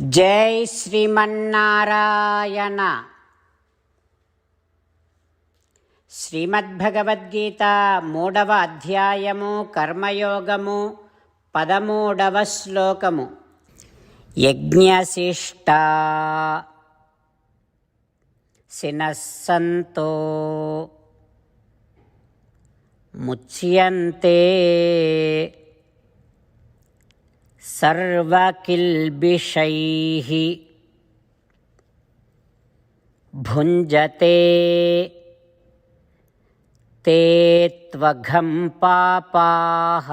జై శ్రీమన్నారాయణ. శ్రీమద్భగవద్గీత మూడవ అధ్యాయము కర్మయోగము పదమూడవ శ్లోకము. యజ్ఞశిష్ట. శినస్సంతో. ముచ్యంతే. सर्वकिल्बिषैः भुञ्जते ते त्वघं पापाः।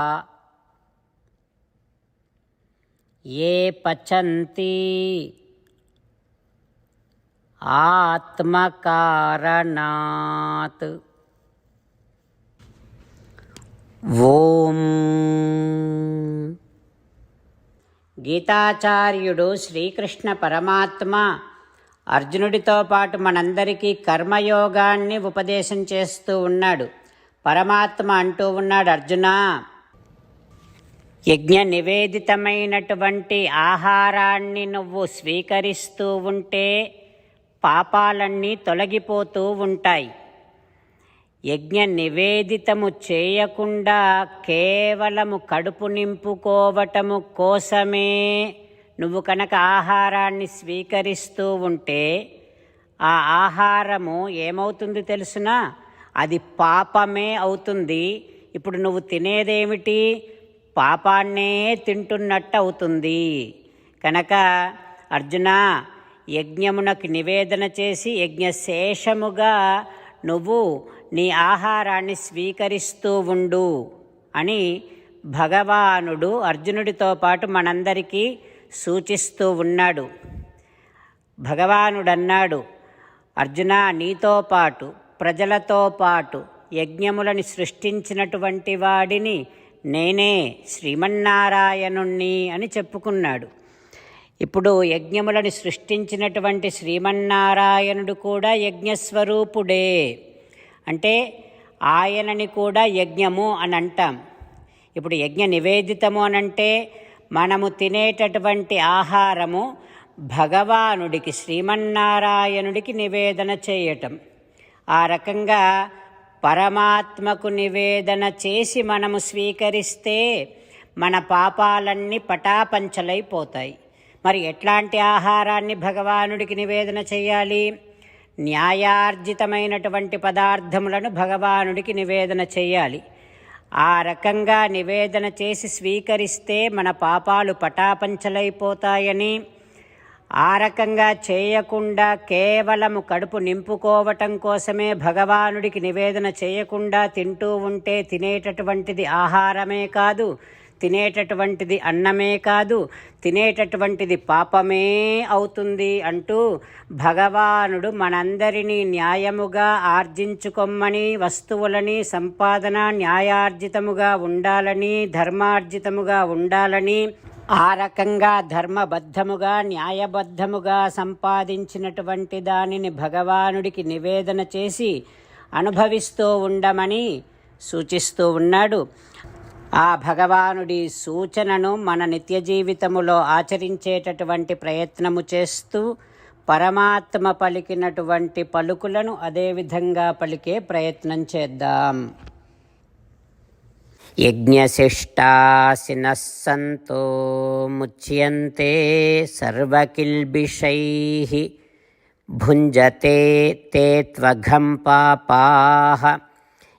ये पचन्ति आत्मकारणात्। ॐ గీతాచార్యుడు శ్రీకృష్ణ పరమాత్మ అర్జునుడితో పాటు మనందరికీ కర్మయోగాన్ని ఉపదేశం చేస్తూ ఉన్నాడు. పరమాత్మ అంటూ ఉన్నాడు అర్జున యజ్ఞ నివేదితమైనటువంటి ఆహారాన్ని నువ్వు స్వీకరిస్తూ ఉంటే పాపాలన్నీ తొలగిపోతూ ఉంటాయి. యజ్ఞ నివేదితము చేయకుండా కేవలము కడుపు నింపుకోవటము కోసమే. నువ్వు కనుక ఆహారాన్ని స్వీకరిస్తూ ఉంటే ఆ ఆహారము ఏమవుతుంది తెలుసునా? అది పాపమే అవుతుంది. ఇప్పుడు నువ్వు తినేదేమిటి? పాపాన్నే తింటున్నట్టు అవుతుంది కనుక అర్జున యజ్ఞమునకు నివేదన చేసి యజ్ఞశేషముగా నువ్వు నీ ఆహారాన్ని స్వీకరిస్తూ ఉండు అని భగవానుడు అర్జునుడితో పాటు మనందరికీ సూచిస్తూ ఉన్నాడు. భగవానుడన్నాడు అర్జున నీతో పాటు ప్రజలతో పాటు యజ్ఞములని సృష్టించినటువంటి వాడిని నేనే శ్రీమన్నారాయణుణ్ణి అని చెప్పుకున్నాడు. ఇప్పుడు యజ్ఞములను సృష్టించినటువంటి శ్రీమన్నారాయణుడు కూడా యజ్ఞస్వరూపుడే. అంటే ఆయనని కూడా యజ్ఞము అని అంటాం. ఇప్పుడు యజ్ఞ నివేదితము అనంటే మనము తినేటటువంటి ఆహారము భగవానుడికి శ్రీమన్నారాయణుడికి నివేదన చేయటం. ఆ రకంగా పరమాత్మకు నివేదన చేసి మనము స్వీకరిస్తే మన పాపాలన్నీ పటాపంచలైపోతాయి. మరి ఎట్లాంటి ఆహారాన్ని భగవానుడికి నివేదన చేయాలి? న్యాయార్జితమైనటువంటి పదార్థములను భగవానుడికి నివేదన చేయాలి. ఆ రకంగా నివేదన చేసి స్వీకరిస్తే మన పాపాలు పటాపంచలైపోతాయని ఆ రకంగా చేయకుండా కేవలము కడుపు నింపుకోవటం కోసమే భగవానుడికి నివేదన చేయకుండా తింటూ ఉంటే తినేటటువంటిది ఆహారమే కాదు తినేటటువంటిది అన్నమే కాదు తినేటటువంటిది పాపమే అవుతుంది అంటూ భగవానుడు మనందరినీ న్యాయముగా ఆర్జించుకొమ్మని వస్తువులని సంపాదన న్యాయార్జితముగా ఉండాలని ధర్మార్జితముగా ఉండాలని ఆ రకంగా ధర్మబద్ధముగా న్యాయబద్ధముగా సంపాదించినటువంటి దానిని భగవానుడికి నివేదన చేసి అనుభవిస్తూ ఉండమని సూచిస్తూ ఉన్నాడు. ఆ భగవానుడి సూచనను మన నిత్య జీవితములో ఆచరించేటటువంటి ప్రయత్నము చేస్తూ పరమాత్మ పలికినటువంటి పలుకులను అదేవిధంగా పలికే ప్రయత్నం చేద్దాం. యజ్ఞశిష్టాసినः సంతో ముచ్యంతే సర్వకిల్బిషై భుంజతే తే త్వఘం పాపాः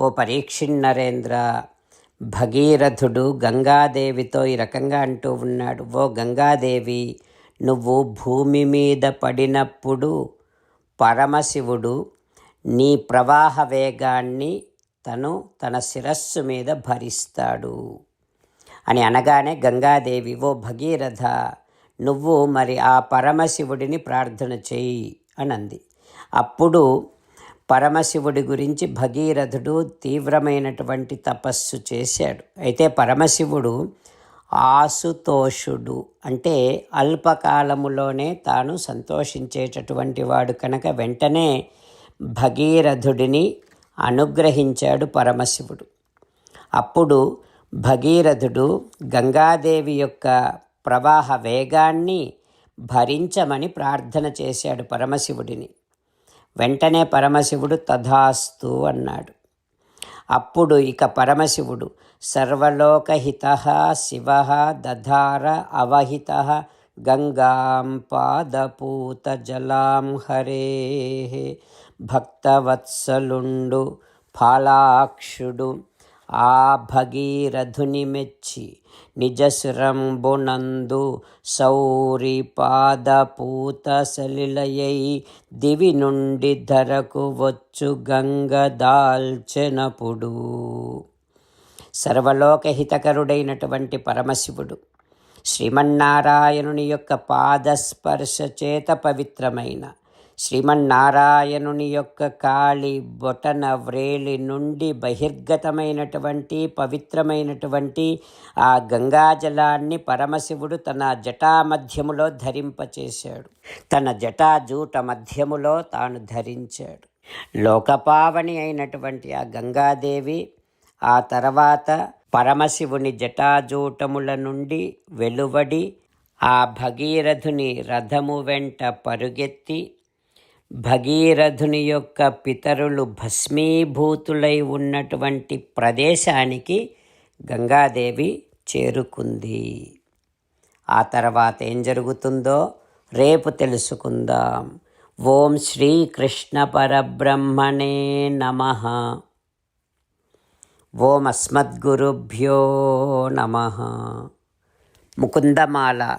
ఓ పరీక్షిన్నరేంద్ర భగీరథుడు గంగాదేవితో ఈ రకంగా అంటూ ఉన్నాడు. ఓ గంగాదేవి నువ్వు భూమి మీద పడినప్పుడు పరమశివుడు నీ ప్రవాహ వేగాన్ని తను తన శిరస్సు మీద భరిస్తాడు. అని అనగానే గంగాదేవి ఓ భగీరథ నువ్వు మరి ఆ పరమశివుడిని ప్రార్థన చేయి అనంది. అప్పుడు పరమశివుడి గురించి భగీరథుడు తీవ్రమైనటువంటి తపస్సు చేశాడు. అయితే పరమశివుడు ఆసుతోషుడు అంటే అల్పకాలములోనే తాను సంతోషించేటటువంటి వాడు కనుక వెంటనే భగీరథుడిని అనుగ్రహించాడు పరమశివుడు. అప్పుడు భగీరథుడు గంగాదేవి యొక్క ప్రవాహ వేగాన్ని భరించమని ప్రార్థన చేశాడు పరమశివుడిని. వెంటనే పరమశివుడు తథాస్తు అన్నాడు. అప్పుడు ఇక పరమశివుడు సర్వలోకహిత శివ దధార అవహిత గంగాం పాదపూత జలాం హరే భక్తవత్సలుండు ఫాలాక్షుడు ఆ భగీరథుని మెచ్చి నిజశిరంబునందు సౌరి పాదపూత సలిలయై దివి నుండి ధరకు వచ్చు గంగ దాల్చెనపుడు సర్వలోకహితకరుడైనటువంటి పరమశివుడు శ్రీమన్నారాయణుని యొక్క పాదస్పర్శ చేత పవిత్రమైన శ్రీమన్నారాయణుని యొక్క కాళి బొటన వ్రేలి నుండి బహిర్గతమైనటువంటి పవిత్రమైనటువంటి ఆ గంగాజలాన్ని పరమశివుడు తన జటా మధ్యములో ధరింపచేశాడు. తన జటాజూట మధ్యములో తాను ధరించాడు. లోకపావని అయినటువంటి ఆ గంగాదేవి ఆ తర్వాత పరమశివుని జటాజూటముల నుండి వెలువడి ఆ భగీరథుని రథము వెంట పరుగెత్తి భగీరథుని యొక్క పితరులు భస్మీభూతులై ఉన్నటువంటి ప్రదేశానికి గంగాదేవి చేరుకుంది. ఆ తర్వాత ఏం జరుగుతుందో రేపు తెలుసుకుందాం. ఓం శ్రీకృష్ణ పరబ్రహ్మణే నమ. ఓం అస్మద్గురుభ్యో నమ. ముకుందమాల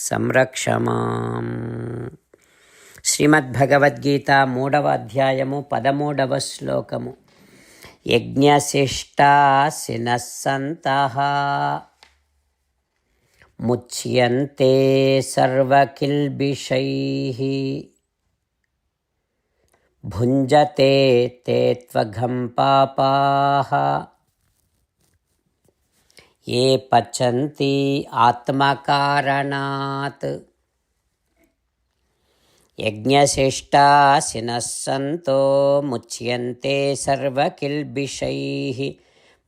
సంరక్షమాం. శ్రీమద్భగవద్గీత మూడవ అధ్యాయము పదమూడవ శ్లోకము. యజ్ఞశిష్టాశినస్సంత. ముచ్యంతే సర్వకిల్బిషై. భుంజతే తే త్వఘం పాపా. ఏ పచంతి ఆత్మకారణాత్? యజ్ఞశిష్టాశినస్సంతో ముచ్యంతే సర్వకిల్బిషై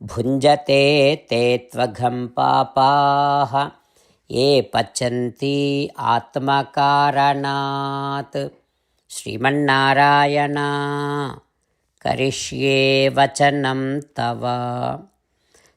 భుంజతే తే త్వఘం పాపా. ఏ పచంతి ఆత్మకారణాత్? శ్రీమన్నారాయణ కరిష్యే వచనం తవ.